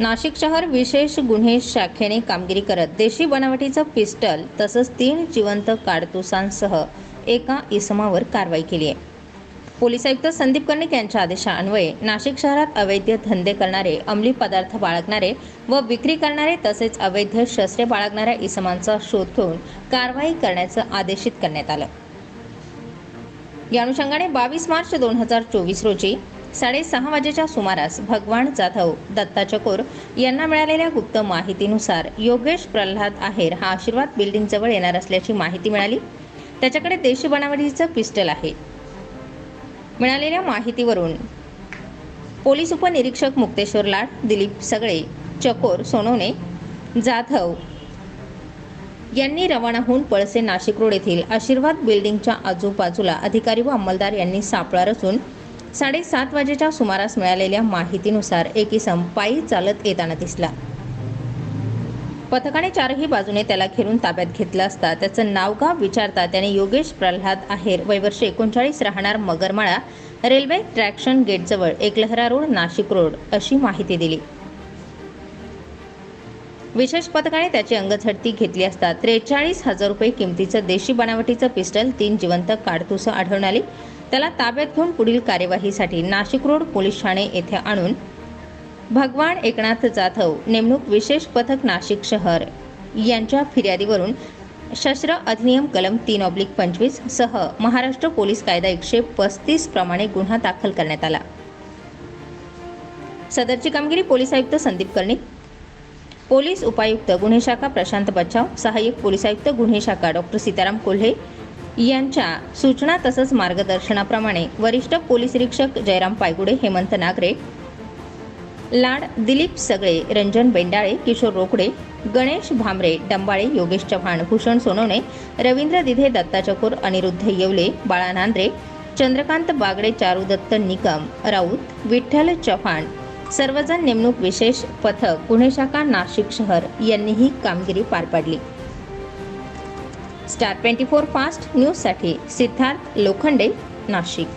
नाशिक शहर विशेष गुन्हे शाखेने कामगिरी करत देशी बनावटीचं पिस्टल तसंच तीन जिवंत काडतुसांसह एका इसमावर कारवाई केली आहे. पोलीस आयुक्त संदीप कर्णिक यांच्या आदेशान्वये नाशिक शहरात अवैध धंदे करणारे अंमली पदार्थ बाळगणारे व विक्री करणारे तसेच अवैध शस्त्रे बाळगणाऱ्या इसमांचा शोध घेऊन कारवाई करण्याचं आदेशित करण्यात आलं. या अनुषंगाने बावीस मार्च दोन हजार चोवीस रोजी साडेसहा वाजेच्या सुमारास भगवान जाधव दत्ता चकोर यांना मिळालेल्या गुप्त माहितीनुसार योगेश प्रल्हाद आहेर हा आशीर्वाद बिल्डिंगजवळ येणार असल्याची माहिती मिळाली. त्याच्याकडे देशी बनावटीचं पिस्टल आहे. मिळालेल्या माहितीवरून पोलीस उपनिरीक्षक मुक्तेश्वर लाड दिलीप सगळे चकोर सोनवणे जाधव यांनी रवाना होऊन पळसे नाशिक रोड येथील आशीर्वाद बिल्डिंगच्या आजूबाजूला अधिकारी व अंमलदार यांनी सापळा रचून साडेसात वाजेच्या सुमारास मिळालेल्या माहितीनुसार एक इसम पायी चालत येताना दिसला. पथकाने चारही बाजूने त्याला घेरून ताब्यात घेतलं असता त्याचं नावगाव विचारता त्याने योगेश प्रल्हाद आहेर वयवर्ष एकोणचाळीस राहणार मगरमाळा रेल्वे ट्रॅक्शन गेटजवळ एकलहरा रोड नाशिक रोड अशी माहिती दिली. विशेष पथकाने त्याची अंगझडती घेतली असता त्रेचाळीस हजार रुपये किमतीचं देशी बनावटीचं पिस्टल तीन जिवंत काडतुसं आढळून आली. त्याला ताब्यात घेऊन पुढील कार्यवाहीसाठी नाशिक रोड पोलीस ठाणे येथे आणून भगवान एकनाथ जाधव नेमणूक विशेष पथक नाशिक शहर यांच्या फिर्यादीवरून शस्त्र अधिनियम कलम तीन ऑब्लिक पंचवीस सह महाराष्ट्र पोलीस कायदा एकशे पस्तीस प्रमाणे गुन्हा दाखल करण्यात आला. सदरची कामगिरी पोलीस आयुक्त संदीप कर्णिक पोलीस उपायुक्त गुन्हे शाखा प्रशांत बच्चाव सहाय्यक पोलीस आयुक्त गुन्हे शाखा डॉक्टर सीताराम कोल्हे यांच्या सूचना तसंच मार्गदर्शनाप्रमाणे वरिष्ठ पोलीस निरीक्षक जयराम पायगुडे हेमंत नागरे लाड दिलीप सगळे रंजन बेंडाळे किशोर रोकडे गणेश भामरे डंबाळे योगेश चव्हाण भूषण सोनवणे रवींद्र दिधे दत्ता चकोर अनिरुद्ध येवले बाळा नांद्रे चंद्रकांत बागडे चारुदत्त निकम राऊत विठ्ठल चव्हाण सर्वजण नेमणूक विशेष पथक गुन्हे शाखा नाशिक शहर यांनी ही कामगिरी पार पाडली. स्टार ट्वेंटी फोर फास्ट न्यूजसाठी सिद्धार्थ लोखंडे नाशिक.